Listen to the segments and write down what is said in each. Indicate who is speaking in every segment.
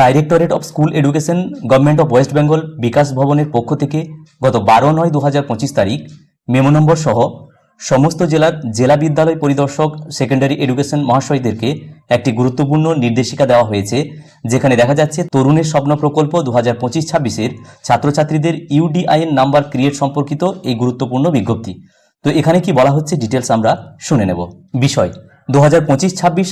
Speaker 1: Directorate of school education government of West Bengal Bikash ভবনের পক্ষ থেকে গত বারো নয় দু তারিখ মেমো নম্বর সহ সমস্ত জেলার জেলা বিদ্যালয় পরিদর্শক সেকেন্ডারি এডুকেশন মহাশয়দেরকে একটি গুরুত্বপূর্ণ নির্দেশিকা দেওয়া হয়েছে, যেখানে দেখা যাচ্ছে তরুণের স্বপ্ন প্রকল্প দু হাজার পঁচিশ ছাব্বিশের ছাত্রছাত্রীদের ইউডিআইএন নাম্বার ক্রিয়েট সম্পর্কিত এই গুরুত্বপূর্ণ বিজ্ঞপ্তি। তো এখানে কি বলা হচ্ছে ডিটেলস আমরা শুনে নেব। বিষয় দু হাজার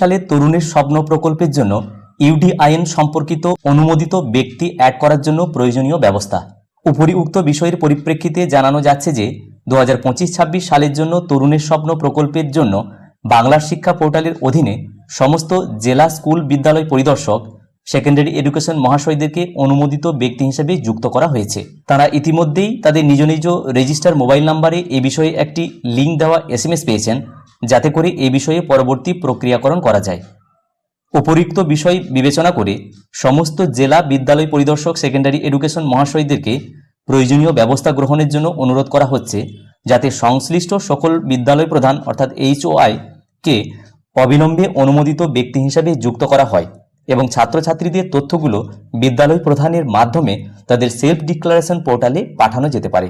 Speaker 1: সালে তরুণের স্বপ্ন প্রকল্পের জন্য ইউডিআইএন সম্পর্কিত অনুমোদিত ব্যক্তি অ্যাড করার জন্য প্রয়োজনীয় ব্যবস্থা। উপরিউক্ত বিষয়ের পরিপ্রেক্ষিতে জানানো যাচ্ছে যে, দু হাজার পঁচিশ ছাব্বিশ সালের জন্য তরুণের স্বপ্ন প্রকল্পের জন্য বাংলার শিক্ষা পোর্টালের অধীনে সমস্ত জেলা স্কুল বিদ্যালয় পরিদর্শক, সেকেন্ডারি এডুকেশন মহাশয়দেরকে অনুমোদিত ব্যক্তি হিসেবে যুক্ত করা হয়েছে। তারা ইতিমধ্যেই তাদের নিজ নিজ রেজিস্টার মোবাইল নাম্বারে এ বিষয়ে একটি লিঙ্ক দেওয়া এসএমএস পেয়েছেন, যাতে করে এ বিষয়ে পরবর্তী প্রক্রিয়াকরণ করা যায়। উপরিক্ত বিষয় বিবেচনা করে সমস্ত জেলা বিদ্যালয় পরিদর্শক সেকেন্ডারি এডুকেশন মহাশয়দেরকে প্রয়োজনীয় ব্যবস্থা গ্রহণের জন্য অনুরোধ করা হচ্ছে যাতে সংশ্লিষ্ট সকল বিদ্যালয় প্রধান অর্থাৎ এইচওআই কে অবিলম্বে অনুমোদিত ব্যক্তি হিসাবে যুক্ত করা হয় এবং ছাত্রছাত্রীদের তথ্যগুলো বিদ্যালয় প্রধানের মাধ্যমে তাদের সেলফ ডিক্লারেশন পোর্টালে পাঠানো যেতে পারে।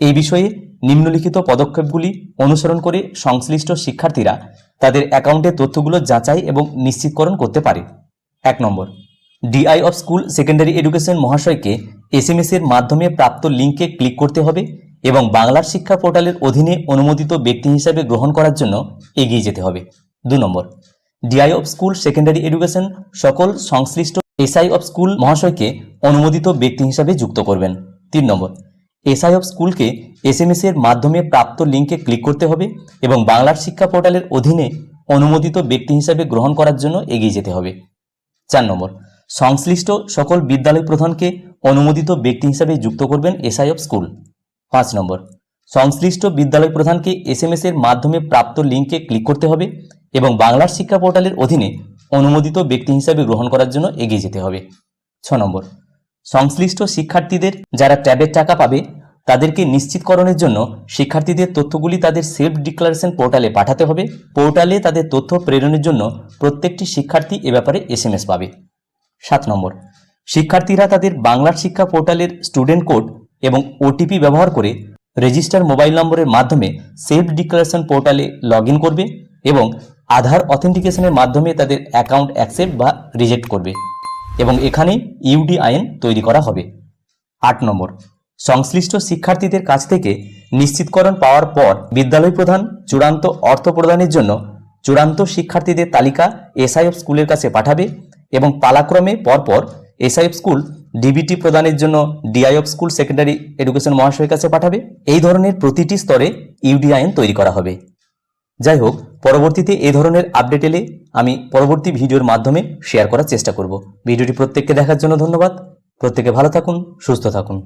Speaker 1: এই বিষয়ে নিম্নলিখিত পদক্ষেপগুলি অনুসরণ করে সংশ্লিষ্ট শিক্ষার্থীরা তাদের অ্যাকাউন্টের তথ্যগুলো যাচাই এবং নিশ্চিতকরণ করতে পারে। এক নম্বর DI of school secondary education মহাশয়কে এসএমএস এর মাধ্যমে প্রাপ্ত লিঙ্কে ক্লিক করতে হবে এবং বাংলার শিক্ষা পোর্টালের অধীনে অনুমোদিত ব্যক্তি হিসাবে গ্রহণ করার জন্য এগিয়ে যেতে হবে। দু নম্বর DI of school secondary education সকল সংশ্লিষ্ট এসআই অফ স্কুল মহাশয়কে অনুমোদিত ব্যক্তি হিসাবে যুক্ত করবেন। তিন নম্বর এসআই অফ স্কুলকে এসএমএস এর মাধ্যমে প্রাপ্ত লিঙ্কে ক্লিক করতে হবে এবং বাংলার শিক্ষা পোর্টালের অধীনে অনুমোদিত ব্যক্তি হিসাবে গ্রহণ করার জন্য এগিয়ে যেতে হবে। চার নম্বর, সংশ্লিষ্ট সকল বিদ্যালয় প্রধানকে অনুমোদিত ব্যক্তি হিসাবে যুক্ত করবেন এসআই অফ স্কুল। পাঁচ নম্বর, সংশ্লিষ্ট বিদ্যালয় প্রধানকে এসএমএস এর মাধ্যমে প্রাপ্ত লিঙ্কে ক্লিক করতে হবে এবং বাংলার শিক্ষা পোর্টালের অধীনে অনুমোদিত ব্যক্তি হিসাবে গ্রহণ করার জন্য এগিয়ে যেতে হবে। ছ নম্বর, সংশ্লিষ্ট শিক্ষার্থীদের যারা ট্যাবের টাকা পাবে তাদেরকে নিশ্চিতকরণের জন্য শিক্ষার্থীদের তথ্যগুলি তাদের সেলফ ডিক্লারেশন পোর্টালে পাঠাতে হবে। পোর্টালে তাদের তথ্য প্রেরণের জন্য প্রত্যেকটি শিক্ষার্থী এ ব্যাপারে এসএমএস পাবে। সাত নম্বর, শিক্ষার্থীরা তাদের বাংলার শিক্ষা পোর্টালের স্টুডেন্ট কোড এবং ওটিপি ব্যবহার করে রেজিস্টার মোবাইল নম্বরের মাধ্যমে সেলফ ডিক্লারেশন পোর্টালে লগ করবে এবং আধার অথেন্টিকেশনের মাধ্যমে তাদের অ্যাকাউন্ট অ্যাকসেপ্ট বা রিজেক্ট করবে এবং এখানে ইউডিআইএন তৈরি করা হবে। আট নম্বর সংশ্লিষ্ট শিক্ষার্থীদের কাছ থেকে নিশ্চিতকরণ পাওয়ার পর বিদ্যালয় প্রধান চূড়ান্ত অর্থ প্রদানের জন্য চূড়ান্ত শিক্ষার্থীদের তালিকা এসআইএফ স্কুলের কাছে পাঠাবে এবং পালাক্রমে পরপর এসআইএফ স্কুল ডিবিটি প্রদানের জন্য ডিআইএফ স্কুল সেকেন্ডারি এডুকেশন মহাশয়ের কাছে পাঠাবে। এই ধরনের প্রতিটি স্তরে ইউডিআইএন তৈরি করা হবে। যাই হোক, পরবর্তীতে এই ধরনের আপডেট এলে আমি পরবর্তী ভিডিওর মাধ্যমে শেয়ার করার চেষ্টা করব। ভিডিওটি প্রত্যেককে দেখার জন্য ধন্যবাদ। প্রত্যেকে ভালো থাকুন, সুস্থ থাকুন।